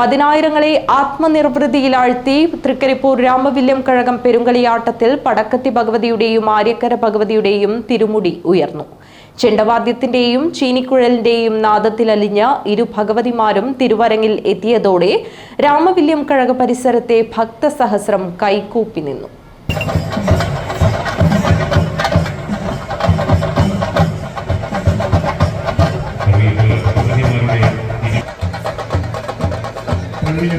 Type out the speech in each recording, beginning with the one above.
പതിനായിരങ്ങളെ ആത്മനിർവൃതിയിലാഴ്ത്തി തൃക്കരിപ്പൂർ രാമവില്യം കഴകം പെരുങ്കളിയാട്ടത്തിൽ പടക്കത്തി ഭഗവതിയുടെയും ആര്യക്കര ഭഗവതിയുടെയും തിരുമുടി ഉയർന്നു. ചെണ്ടവാദ്യത്തിന്റെയും ചീനിക്കുഴലിന്റെയും നാദത്തിലലിഞ്ഞ ഇരു ഭഗവതിമാരും തിരുവരങ്ങിൽ എത്തിയതോടെ രാമവില്യം കഴക പരിസരത്തെ ഭക്തസഹസ്രം കൈകൂപ്പി നിന്നു. നിന്ന്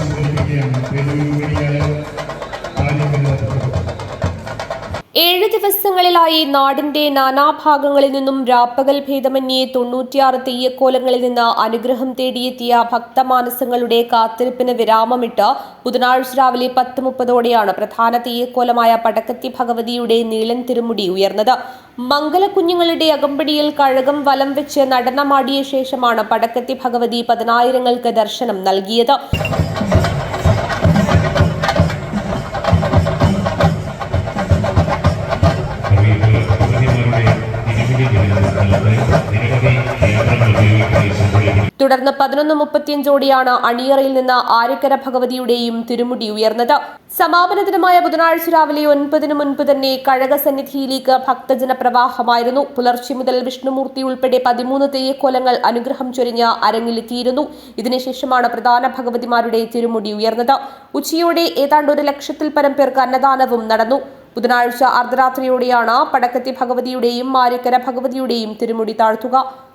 സംഘടിപ്പിക്കുകയാണ് ഏഴ് ദിവസങ്ങളിലായി നാടിന്റെ നാനാഭാഗങ്ങളിൽ നിന്നും രാപ്പകൽ ഭേദമന്യേ തൊണ്ണൂറ്റിയാറ് തെയ്യക്കോലങ്ങളിൽ നിന്ന് അനുഗ്രഹം തേടിയെത്തിയ ഭക്തമാനസങ്ങളുടെ കാത്തിരിപ്പിന് വിരാമമിട്ട് ബുധനാഴ്ച രാവിലെ പത്ത് മുപ്പതോടെയാണ് പ്രധാന തെയ്യക്കോലമായ പടക്കത്തി ഭഗവതിയുടെ നീളൻ തിരുമുടി ഉയർന്നത്. മംഗലക്കുഞ്ഞുങ്ങളുടെ അകമ്പടിയിൽ കഴകം വലം വെച്ച് നടനമാടിയ ശേഷമാണ് പടക്കത്തി ഭഗവതി പതിനായിരങ്ങൾക്ക് ദർശനം നൽകിയത്. തുടർന്ന് പതിനൊന്ന് മുപ്പത്തിയഞ്ചോടെയാണ് അണിയറയിൽ നിന്ന് ആര്യക്കര ഭഗവതിയുടെയും തിരുമുടി ഉയർന്നത്. സമാപന ദിനമായ ബുധനാഴ്ച രാവിലെ ഒൻപതിനു മുൻപ് തന്നെ കഴക സന്നിധിയിലേക്ക് ഭക്തജന പ്രവാഹമായിരുന്നു പുലർച്ചെ മുതൽ വിഷ്ണുമൂർത്തി ഉൾപ്പെടെ പതിമൂന്ന് തെയ്യക്കോലങ്ങൾ അനുഗ്രഹം ചൊരിഞ്ഞ് അരങ്ങിലെത്തിയിരുന്നു. ഇതിനുശേഷമാണ് പ്രധാന ഭഗവതിമാരുടെ തിരുമുടി ഉയർന്നത്. ഉച്ചയോടെ ഏതാണ്ട് ഒരു ലക്ഷത്തിൽ പരം പേർക്ക് അന്നദാനവും നടന്നു. ബുധനാഴ്ച അർദ്ധരാത്രിയോടെയാണ് പടക്കത്തി ഭഗവതിയുടെയും മാരിക്കര ഭഗവതിയുടെയും തിരുമുടി താഴ്ത്തുക.